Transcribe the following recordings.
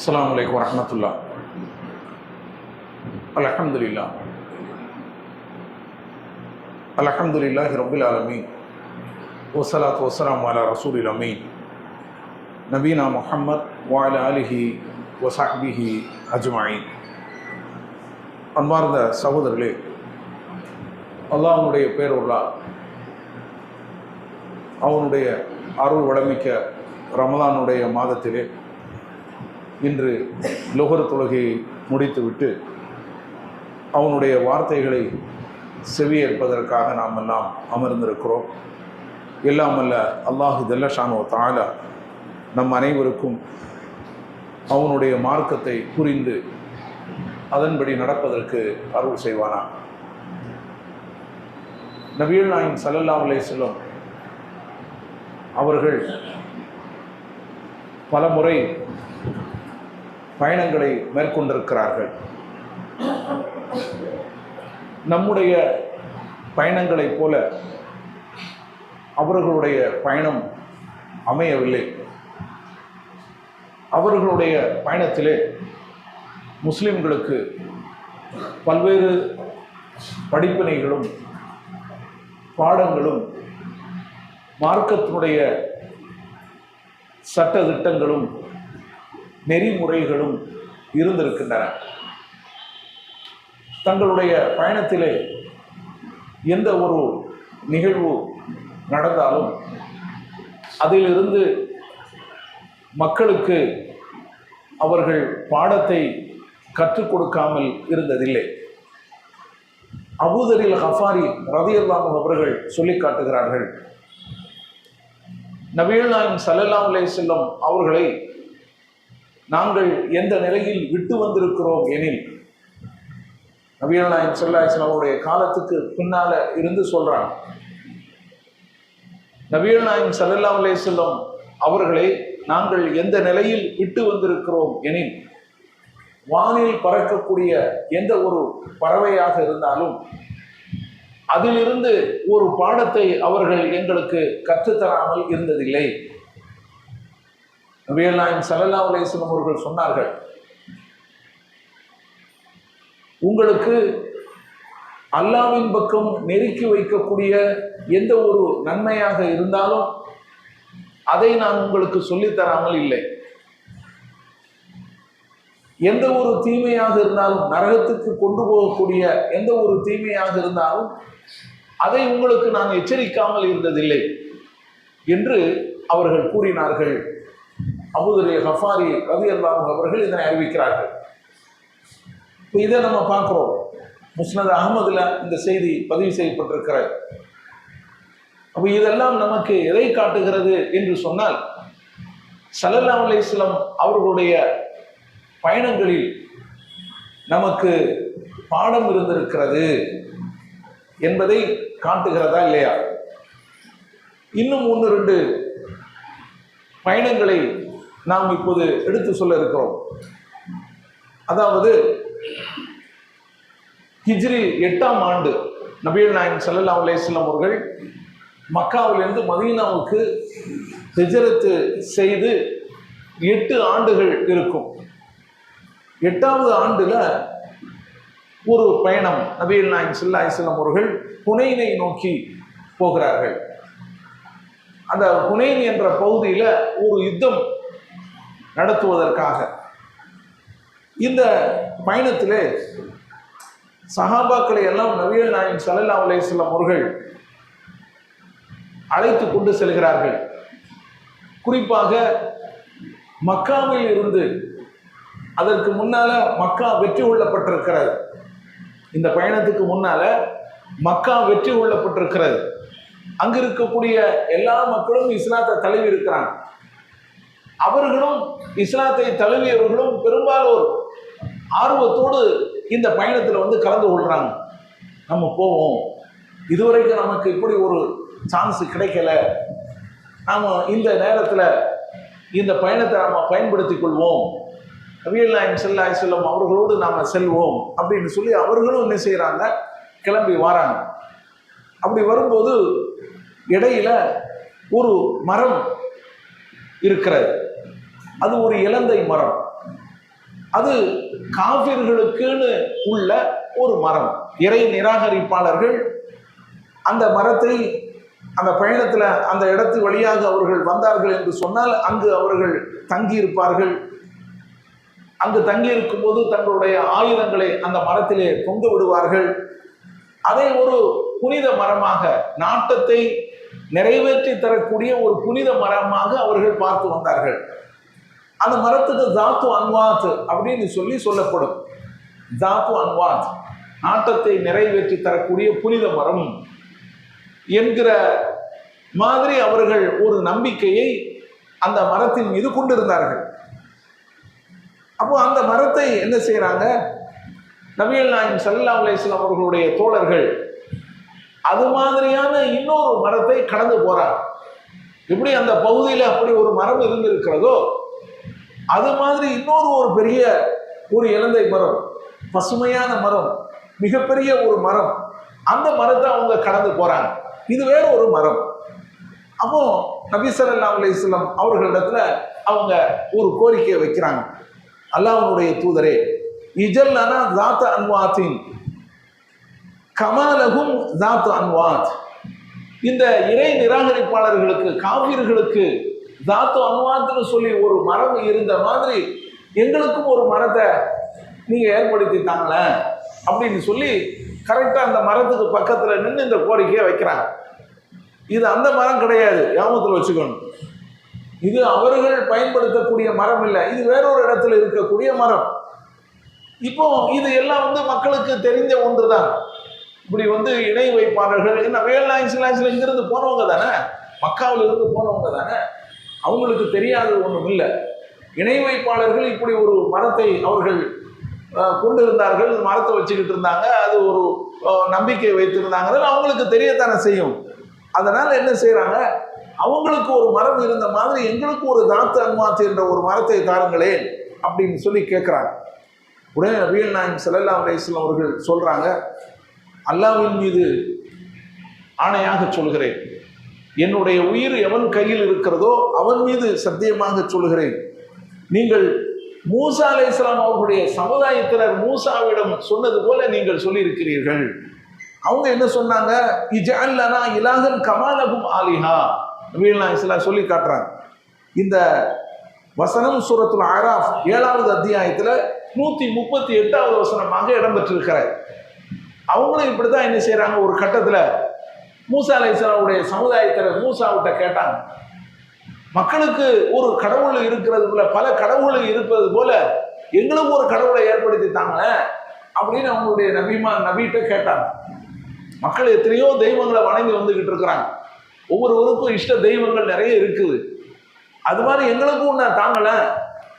அஸ்லாம் வலைக்கம் வரமத்துல்லா அலஹம்துல்லா அலஹம்துல்லாஹி ரபுல் ஆலமீன். ஒசலாத் ஒசலாம் அலா ரசூலில் அமீன். நபீனா முஹம்மத் வாயில அலிஹி ஒசாஹிபிஹி அஜ்மாயின். அன்பார்ந்த சகோதரர்களே அல்லாஹனுடைய பேரொருளா அவனுடைய அருள் வளமிக்க ரமதானுடைய மாதத்திலே இன்று லொகர் தொழுகையை முடித்துவிட்டு அவனுடைய வார்த்தைகளை செவியேற்பதற்காக நாம் எல்லாம் அமர்ந்திருக்கிறோம். எல்லாம் அல்ல அல்லாஹு ஜல்லஷானோ தாலா நம் அனைவருக்கும் அவனுடைய மார்க்கத்தை புரிந்து அதன்படி நடப்பதற்கு அருள் செய்வானா. நவீல் நாயின் சல்லல்லா அலை செல்லும் அவர்கள் பல முறை பயணங்களை மேற்கொண்டிருக்கிறார்கள். நம்முடைய பயணங்களைப் போல அவர்களுடைய பயணம் அமையவில்லை. அவர்களுடைய பயணத்திலே முஸ்லிம்களுக்கு பல்வேறு படிப்பினைகளும் பாடங்களும் மார்க்கத்தினுடைய சட்ட திட்டங்களும் நெறிமுறைகளும் இருந்திருக்கின்றன. தங்களுடைய பயணத்திலே எந்த ஒரு நிகழ்வு நடந்தாலும் அதிலிருந்து மக்களுக்கு அவர்கள் பாடத்தை கற்றுக் கொடுக்காமல் இருந்ததில்லை. அபூதரில் ஹஃபாரி ரதியல்லாம் அவர்கள் சொல்லி காட்டுகிறார்கள். நபிகள் நாயம் சல்லல்லாம் அலை செல்லம் அவர்களை நாங்கள் எந்த நிலையில் விட்டு வந்திருக்கிறோம் எனில் நபிகள் நாயம் சல்லாஹ் அவருடைய காலத்துக்கு பின்னால இருந்து சொல்றாங்க. நபிகள் நாயம் சல்லல்லா அலே செல்லம் அவர்களை நாங்கள் எந்த நிலையில் விட்டு வந்திருக்கிறோம் எனில் வானில் பறக்கக்கூடிய எந்த ஒரு பறவையாக இருந்தாலும் அதிலிருந்து ஒரு பாடத்தை அவர்கள் எங்களுக்கு கற்றுத்தராமல் இருந்ததில்லை. நபியல்லாயின் நாயம் சல்லல்லா அலேஸ்லம் அவர்கள் சொன்னார்கள் உங்களுக்கு அல்லாவின் பக்கம் நெருக்கி வைக்கக்கூடிய எந்த ஒரு நன்மையாக இருந்தாலும் அதை நான் உங்களுக்கு சொல்லித்தராமல் இல்லை. எந்த ஒரு தீமையாக இருந்தாலும் நரகத்துக்கு கொண்டு போகக்கூடிய எந்த ஒரு தீமையாக இருந்தாலும் அதை உங்களுக்கு நான் எச்சரிக்காமல் இருந்ததில்லை என்று அவர்கள் கூறினார்கள். அபுதலி ஹஃபாரி ரவி அல்லாஹ் அவர்கள் இதனை அறிவிக்கிறார்கள். இப்போ இதை நம்ம பார்க்குறோம். முஸ்னத் அகமதில் இந்த செய்தி பதிவு செய்யப்பட்டிருக்கிறது. அப்போ இதெல்லாம் நமக்கு எதை காட்டுகிறது என்று சொன்னால் சல்லல்லா அலிஸ்லாம் அவர்களுடைய பயணங்களில் நமக்கு பாடம் இருந்திருக்கிறது என்பதை காட்டுகிறதா இல்லையா? இன்னும் ஒன்று ரெண்டு பயணங்களை நாம் இப்போது எடுத்து சொல்ல இருக்கிறோம். அதாவது ஹிஜ்ரி எட்டாம் ஆண்டு நபீல் நாயன் சல்லல்லா அலேஸ்லாம் அவர்கள் மக்காவிலிருந்து மதீனாவுக்கு ஹிஜரத்து செய்து எட்டு ஆண்டுகள் இருக்கும். எட்டாவது ஆண்டில் ஒரு பயணம் நபீல் நாயன் சல்லா இஸ்லாம் அவர்கள் புனைனை நோக்கி போகிறார்கள். அந்த புனைன் என்ற பகுதியில் ஒரு யுத்தம் நடத்துவதற்காக. இந்த பயணத்திலே சஹாபாக்களை எல்லாம் நவீன நாயன் சல்லல்லா அலேஸ்லாம் அவர்கள் அழைத்து கொண்டு செல்கிறார்கள். குறிப்பாக மக்காவில் இருந்து அதற்கு முன்னால மக்கா வெற்றி கொள்ளப்பட்டிருக்கிறது. இந்த பயணத்துக்கு முன்னால மக்கா வெற்றி கொள்ளப்பட்டிருக்கிறது. அங்கு இருக்கக்கூடிய எல்லா மக்களும் இஸ்லாத்தை தழுவி இருக்கிறாங்க. அவர்களும் இஸ்லாத்தை தழுவியவர்களும் பெரும்பாலோர் ஆர்வத்தோடு இந்த பயணத்தில் வந்து கலந்து கொள்கிறாங்க நம்ம போவோம். இதுவரைக்கும் நமக்கு இப்படி ஒரு சான்ஸ் கிடைக்கல. நாம் இந்த நேரத்தில் இந்த பயணத்தை நாம் பயன்படுத்தி கொள்வோம். நபியல் செல்லாய் செல்லும் அவர்களோடு நாம் செல்வோம் அப்படின்னு சொல்லி அவர்களும் என்ன செய்கிறாங்க கிளம்பி வராங்க. அப்படி வரும்போது இடையில ஒரு மரம் இருக்கிறது. அது ஒரு இலந்தை மரம். அது காவிர்களுக்குன்னு உள்ள ஒரு மரம். இறை நிராகரிப்பாளர்கள் அந்த மரத்தை அந்த பயணத்தில் அந்த இடத்து வழியாக அவர்கள் வந்தார்கள் என்று சொன்னால் அங்கு அவர்கள் தங்கியிருப்பார்கள். அங்கு தங்கியிருக்கும் போது தங்களுடைய ஆயுதங்களை அந்த மரத்திலே தொங்க விடுவார்கள். அதை ஒரு புனித மரமாக நாட்டத்தை நிறைவேற்றி தரக்கூடிய ஒரு புனித மரமாக அவர்கள் பார்த்து வந்தார்கள். அந்த மரத்துக்கு தாத்து அன்வாத் அப்படின்னு சொல்லி சொல்லப்படும். தாத்து அன்வாத் நாட்டத்தை நிறைவேற்றி தரக்கூடிய புனித மரம் என்கிற மாதிரி அவர்கள் ஒரு நம்பிக்கையை அந்த மரத்தின் மீது கொண்டிருந்தார்கள். அப்போ அந்த மரத்தை என்ன செய்கிறாங்க நபிகள் நாயம் சல்லா அலிஸ்லாம் அவர்களுடைய தோழர்கள் அது மாதிரியான இன்னொரு மரத்தை கடந்து போறாங்க. எப்படி அந்த பகுதியில் அப்படி ஒரு மரம் இருந்திருக்கிறதோ அது மாதிரி இன்னொரு ஒரு பெரிய ஒரு இலந்தை மரம் பசுமையான மரம் மிகப்பெரிய ஒரு மரம். அந்த மரத்தை அவங்க கடந்து போறாங்க. இது வேற ஒரு மரம். அப்போ நபி ஸல்லல்லாஹு அவர்களிடத்துல அவங்க ஒரு கோரிக்கையை வைக்கிறாங்க. அல்லாஹனுடைய தூதரே இஜல்லனா தாத்த அன்வாத்தின் கமாலகும் ஜாத் அன்வாத். இந்த இறை நிராகரிப்பாளர்களுக்கு காவிர்களுக்கு தாத்து அனுவாத்துன்னு சொல்லி ஒரு மரம் இருந்த மாதிரி எங்களுக்கும் ஒரு மரத்தை நீங்கள் ஏற்படுத்தி தாங்களேன் அப்படின்னு சொல்லி கரெக்டாக அந்த மரத்துக்கு பக்கத்தில் நின்று இந்த கோரிக்கையை வைக்கிறாங்க. இது அந்த மரம் கிடையாது கிராமத்தில் வச்சுக்கணும். இது அவர்கள் பயன்படுத்தக்கூடிய மரம் இல்லை இது வேறொரு இடத்துல இருக்கக்கூடிய மரம். இப்போ இது எல்லாம் வந்து மக்களுக்கு தெரிந்த ஒன்று தான் இப்படி வந்து இணை வைப்பாளர்கள் என்ன வேலாயின் சிலாசில் இங்கிருந்து போனவங்க தானே? மக்காவில் இருந்து போனவங்க தானே? அவங்களுக்கு தெரியாதது ஒன்றும் இல்லை. இணை வைப்பாளர்கள் இப்படி ஒரு மரத்தை அவர்கள் கொண்டு இருந்தார்கள் மரத்தை வச்சுக்கிட்டு இருந்தாங்க அது ஒரு நம்பிக்கை வைத்திருந்தாங்கிறது அவங்களுக்கு தெரியத்தானே செய்யும். அதனால் என்ன செய்கிறாங்க அவங்களுக்கு ஒரு மரம் இருந்த மாதிரி எங்களுக்கு ஒரு தாத்து அன்மாத்து என்ற ஒரு மரத்தை தாருங்களேன் அப்படின்னு சொல்லி கேட்குறாங்க உடனே நபிகள் நாயம் ஸல்லல்லாஹு அலைஹி அவர்கள் சொல்கிறாங்க அல்லாவின் மீது ஆணையாக சொல்கிறேன் என்னுடைய உயிர் எவன் கையில் இருக்கிறதோ அவன் மீது சத்தியமாக சொல்கிறேன் நீங்கள் மூசா இஸ்லாம் அவர்களுடைய சமுதாயத்தினர் மூசாவிடம் சொன்னது போல நீங்கள் சொல்லியிருக்கிறீர்கள். அவங்க என்ன சொன்னாங்க? இஜல்லனா இலாகன் கமாலகும் ஆலிஹா. நபிகள் இஸ்லாம் சொல்லி காட்டுறாங்க. இந்த வசனம் சூரத்துல் ஆராஃப் ஏழாவது அத்தியாயத்தில் நூற்றி முப்பத்தி எட்டாவது வசனமாக இடம்பெற்றிருக்கிறார் அவங்களும் இப்படி தான் என்ன செய்கிறாங்க ஒரு கட்டத்தில் மூசா அலைசலாவுடைய சமுதாயத்தில் மூசாவிட்ட கேட்டாங்க. மக்களுக்கு ஒரு கடவுள் இருக்கிறது போல பல கடவுள் இருப்பது போல எங்களுக்கும் ஒரு கடவுளை ஏற்படுத்தி தாங்களேன் அப்படின்னு அவங்களுடைய நபிமா நபிகிட்ட கேட்டாங்க. மக்கள் எத்தனையோ தெய்வங்களை வணங்கி வந்துகிட்டு இருக்கிறாங்க. ஒவ்வொருவருக்கும் இஷ்ட தெய்வங்கள் நிறைய இருக்குது. அது மாதிரி எங்களுக்கும் நான் தாங்கலை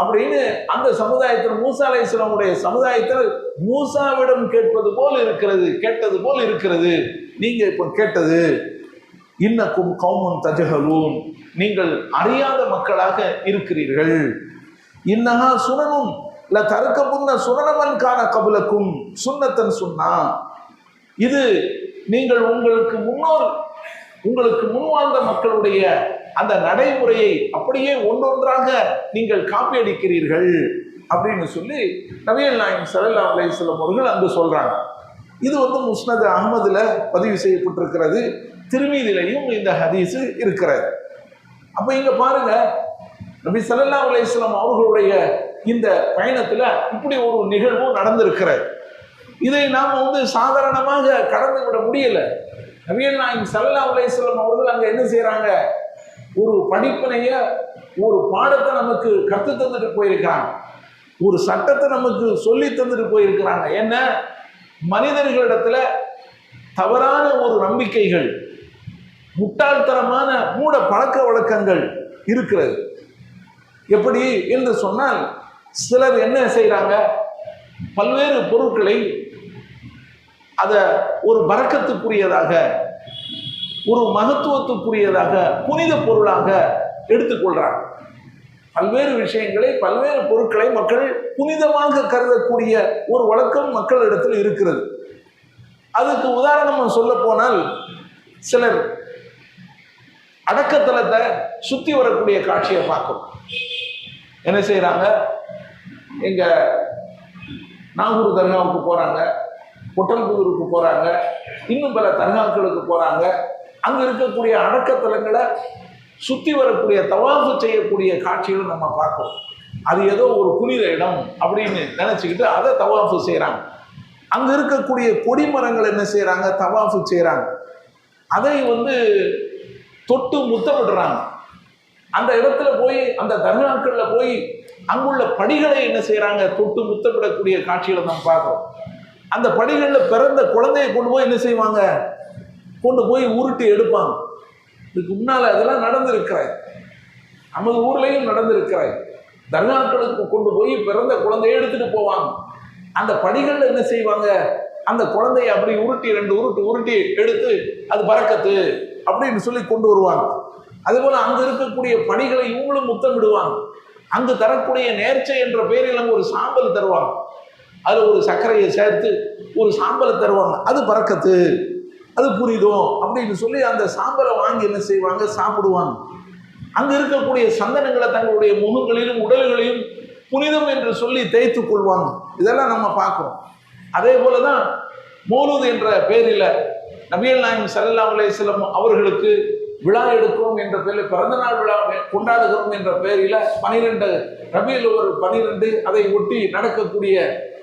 அப்படின்னு அந்த சமுதாயத்தில் மூசா அலைஹிஸ்ஸலாமுடைய சமுதாயத்தில் மூசாவிடம் கேட்பது போல் இருக்கிறது கேட்டது போல் இருக்கிறது. நீங்கள் இப்போ கேட்டது இன்னக்கும் கௌமுன் தஜகலூன் நீங்கள் அறியாத மக்களாக இருக்கிறீர்கள். இன்னஹா சுனனும் ல தருக்க முன்ன சுனனமன் காண கபுலக்கும். சுன்னத்தன் சுன்னா இது நீங்கள் உங்களுக்கு முன்னோர் உங்களுக்கு முன்வாழ்ந்த மக்களுடைய அந்த நடைமுறையை அப்படியே ஒன்றொன்றாக நீங்கள் காப்பியடிக்கிறீர்கள் அப்படின்னு சொல்லி நபிகள் நாயகம் ஸல்லல்லாஹு அலையம் அவர்கள் அங்கு சொல்றாங்க. இது வந்து முஸ்னத் அகமதில் பதிவு செய்யப்பட்டிருக்கிறது. திருமீதிலையும் இந்த ஹதீஸு இருக்கிறது. அப்போ இங்கே பாருங்க நபி சல்லா அலைஹி அவர்களுடைய இந்த பயணத்தில் இப்படி ஒரு நிகழ்வு நடந்திருக்கிறது. இதை நாம் வந்து சாதாரணமாக கடந்து விட முடியல. நபிகள் நாயகம் சல்லா அலைஹி அவர்கள் அங்கே என்ன செய்கிறாங்க ஒரு படிப்பினைய ஒரு பாடத்தை நமக்கு கற்று தந்துட்டு போயிருக்கிறாங்க. ஒரு சட்டத்தை நமக்கு சொல்லி தந்துட்டு போயிருக்கிறாங்க. என்ன? மனிதர்களிடத்துல தவறான ஒரு நம்பிக்கைகள் முட்டாள்தனமான மூட பழக்க வழக்கங்கள் இருக்கிறது. எப்படி என்று சொன்னால் சிலர் என்ன செய்கிறாங்க பல்வேறு பொருட்களை அதை ஒரு பறக்கத்துக்குரியதாக ஒரு மகத்துவத்துக்குரியதாக புனித பொருளாக எடுத்துக்கொள்கிறாங்க பல்வேறு விஷயங்களை பல்வேறு பொருட்களை மக்கள் புனிதமாக கருதக்கூடிய ஒரு வழக்கம் மக்களிடத்தில் இருக்கிறது. அதுக்கு உதாரணம் சொல்ல போனால் சிலர் அடக்கத்தலத்தை சுற்றி வரக்கூடிய காட்சியை பார்க்கும் என்ன செய்கிறாங்க எங்க நாகூர் தர்காவுக்கு போகிறாங்க பொட்டல்புதூருக்கு போகிறாங்க இன்னும் பல தர்காக்களுக்கு போகிறாங்க அங்கே இருக்கக்கூடிய அடக்கத்தலங்களை சுற்றி வரக்கூடிய தவாஃபு செய்யக்கூடிய காட்சிகளை நம்ம பார்க்கணும் அது ஏதோ ஒரு புனித இடம் அப்படின்னு நினச்சிக்கிட்டு அதை தவாஃபு செய்கிறாங்க அங்கே இருக்கக்கூடிய கொடிமரங்கள் என்ன செய்கிறாங்க தவாஃபு செய்கிறாங்க அதை வந்து தொட்டு முத்தமிடுறாங்க. அந்த இடத்துல போய் அந்த தர்காக்களில் போய் அங்குள்ள படிகளை என்ன செய்கிறாங்க தொட்டு முத்தமிடக்கூடிய காட்சிகளை நம்ம பார்க்குறோம். அந்த படிகளில் பிறந்த குழந்தையை கொண்டு போய் என்ன செய்வாங்க? கொண்டு போய் உருட்டி எடுப்பாங்க. இதுக்கு முன்னால் அதெல்லாம் நடந்திருக்கிறாய். நமது ஊர்லேயும் நடந்திருக்கிறாய். தர்காக்களுக்கு கொண்டு போய் பிறந்த குழந்தையை எடுத்துட்டு போவாங்க. அந்த படிகள் என்ன செய்வாங்க? அந்த குழந்தையை அப்படி உருட்டி ரெண்டு உருட்டு உருட்டி எடுத்து அது பறக்கத்து அப்படின்னு சொல்லி கொண்டு வருவாங்க. அதே போல அங்க இருக்கக்கூடிய பணிகளை இவங்களும் முத்தமிடுவாங்க. அங்கு தரக்கூடிய நேர்ச்சை என்ற பெயரில் ஒரு சாம்பல் தருவாங்க. அதில் ஒரு சர்க்கரையை சேர்த்து ஒரு சாம்பலை தருவாங்க. அது பறக்கத்து. அது புரிதும் அப்படின்னு சொல்லி அந்த சாம்பலை வாங்கி என்ன செய்வாங்க? சாப்பிடுவாங்க. அங்கே இருக்கக்கூடிய சந்தனங்களை தங்களுடைய முகங்களிலும் உடல்களிலும் புனிதம் என்று சொல்லி தேய்த்து கொள்வாங்க. இதெல்லாம் நம்ம பார்க்குறோம். அதே போலதான் மௌலூத் என்ற பெயரில் நபியல் நாயம் சல்லா அலையம் அவர்களுக்கு விழா எடுக்கிறோம் என்ற பெயரில் பிறந்தநாள் விழா கொண்டாடுகிறோம் என்ற பெயரில் பனிரெண்டு ரபியில் ஒரு பனிரெண்டு அதை ஒட்டி நடக்கக்கூடிய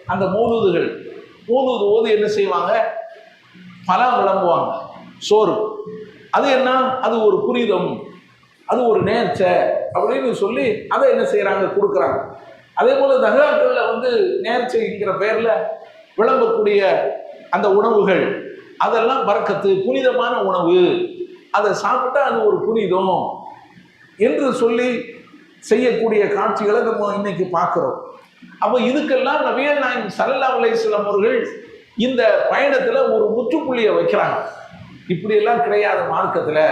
அந்த மௌலூதுகள். மௌலூது ஓது என்ன செய்வாங்க? பலா விளம்புவாங்க. சோறு. அது என்ன? அது ஒரு புனிதம். அது ஒரு நேர்ச்சை அப்படின்னு சொல்லி அதை என்ன செய்கிறாங்க கொடுக்குறாங்க. அதே போல் தர்காக்கள்ல வந்து நேர்ச்சைங்கிற பேரில் விளம்பக்கூடிய அந்த உணவுகள் அதெல்லாம் பறக்கத்து புனிதமான உணவு. அதை சாப்பிட்டா அது ஒரு புனிதம் என்று சொல்லி செய்யக்கூடிய காட்சிகளை நம்ம இன்னைக்கு பார்க்குறோம். அப்போ இதுக்கெல்லாம் நபியல் நாயகம் சல்லா அலைஹி அவர்கள் இந்த பயணத்தில் ஒரு முற்றுப்புள்ளியை வைக்கிறாங்க. இப்படியெல்லாம் கிடையாது மார்க்கத்தில்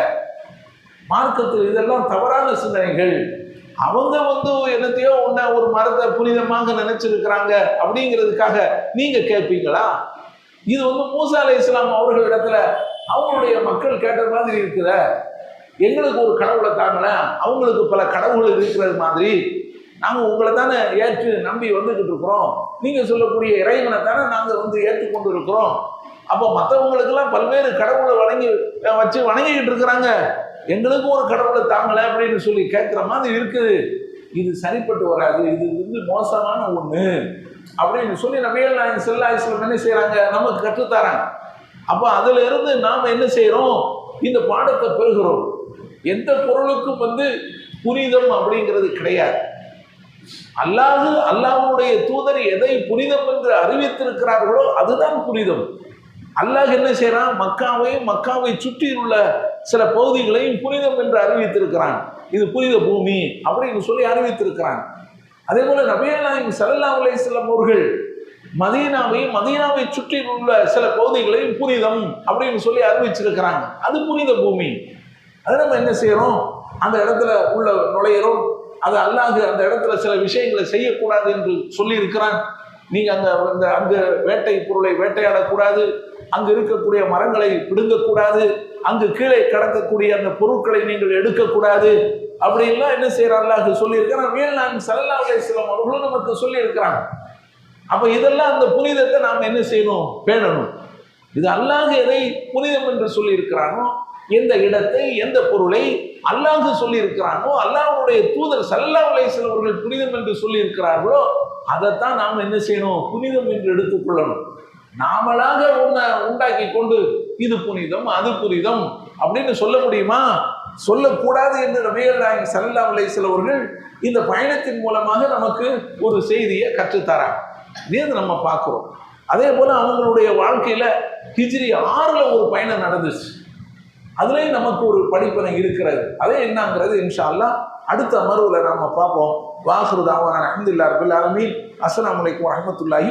மார்க்கத்தில் இதெல்லாம் தவறான சிந்தனைகள். அவங்க வந்து என்னத்தையோ ஒன்ன ஒரு மரத்தை புனிதமாக நினைச்சிருக்கிறாங்க அப்படிங்கிறதுக்காக நீங்க கேட்பீங்களா? இது வந்து மூசா அலை இஸ்லாம் அவர்களிடத்தில் அவங்களுடைய மக்கள் கேட்ட மாதிரி இருக்குத. எங்களுக்கு ஒரு கடவுளை தாங்கள அவங்களுக்கு பல கடவுள்கள் இருக்கிறது மாதிரி. நாங்க உங்களை தானே ஏற்று நம்பி வந்துகிட்டு இருக்கிறோம். நீங்க சொல்லக்கூடிய இறைவனை தானே நாங்க வந்து ஏற்றுக்கொண்டு இருக்கிறோம். அப்போ மற்றவங்களுக்கெல்லாம் பல்வேறு கடவுளை வணங்கி வச்சு வணங்கிக்கிட்டு இருக்கிறாங்க. எங்களுக்கும் ஒரு கடவுளை தாங்கலை அப்படின்னு சொல்லி கேட்குற மாதிரி இருக்குது. இது சரிப்பட்டு வராது. இது வந்து மோசமான ஒண்ணு. அப்படின்னு சொல்லி நபிகள் நாயகம் செல்லா இஸ்லாம் என்ன செய்கிறாங்க நமக்கு கற்றுத்தராங்க. அப்போ அதுல இருந்து நாம் என்ன செய்கிறோம் இந்த பாடத்தை பெறுகிறோம். எந்த பொருளுக்கும் வந்து புனிதம் அப்படிங்கிறது கிடையாது. அல்லாது அல்லாஹுடைய தூதர் எதை புனிதம் என்று அறிவித்திருக்கிறார்களோ அதுதான் புனிதம். அல்லாஹ் என்ன செய்யறான் மக்காவையும் மக்காவை சுற்றியுள்ள சில பகுதிகளையும் புனிதம் என்று அறிவித்திருக்கிறான். இது புனித பூமி அப்படின்னு சொல்லி அறிவித்திருக்கிறான். அதே போல நபிகள் நாயகம் ஸல்லல்லாஹு அலைஹி அவர்கள் மதீனாவையும் மதீனாவை சுற்றியுள்ள சில பகுதிகளையும் புனிதம் அப்படின்னு சொல்லி அறிவிச்சிருக்கிறாங்க. அது புனித பூமி. அதை நம்ம என்ன செய்யறோம் அந்த இடத்துல உள்ள நுழையிறோம். அது அல்லாது அந்த இடத்துல சில விஷயங்களை செய்யக்கூடாது என்று சொல்லி இருக்கிறான் நீங்க அங்க அந்த அங்க வேட்டை பொருளை வேட்டையாடக்கூடாது. அங்கு இருக்கக்கூடிய மரங்களை பிடுங்கக்கூடாது. அங்கு கீழே கடக்கக்கூடிய அந்த பொருட்களை நீங்கள் எடுக்கக்கூடாது. அப்படின்லாம் என்ன செய்யறான் அல்லாஹ்? சொல்லியிருக்கிறான். மேல் நான் சல்லல்லாஹு அலைஹி அவர்களும் நமக்கு சொல்லியிருக்கிறாங்க. அப்ப இதெல்லாம் அந்த புனிதத்தை நாம் என்ன செய்யணும்? பேணணும். இது அல்லாஹ் எதை புனிதம் என்று சொல்லி இருக்கிறானோ எந்த இடத்தை எந்த பொருளை அல்லாஹ் சொல்லி இருக்கிறானோ அல்லாஹ்வுடைய தூதர் சல்லா அலைஹி அவர்கள் புனிதம் என்று சொல்லி இருக்கிறார்களோ அதைத்தான் நாம் என்ன செய்யணும்? புனிதம் என்று எடுத்துக்கொள்ளணும் நாமளாக உன்னை உண்டாக்கி கொண்டு இது புனிதம் அது புனிதம் அப்படின்னு சொல்ல முடியுமா? சொல்லக்கூடாது என்று நபிகள் நாயகம் சல்லா அலைஹி அவர்கள் இந்த பயணத்தின் மூலமாக நமக்கு ஒரு செய்தியை கற்றுத்தராங்க. இதே நம்ம பார்க்குறோம். அதே போல் அவங்களுடைய வாழ்க்கையில் ஹிஜ்ரி ஆறில் ஒரு பயணம் நடந்துச்சு. அதுலேயும் நமக்கு ஒரு படிப்பனை இருக்கிறது. அதே என்னங்கிறது இன்ஷா அல்லாஹ் அடுத்த அமர்வுல நாம பார்ப்போம். வாசுருதாவான அஹமதுல்லா ரபில் ஆலமீன். அஸ்ஸலாமு அலைக்கும் வரஹ்மத்துல்லாஹி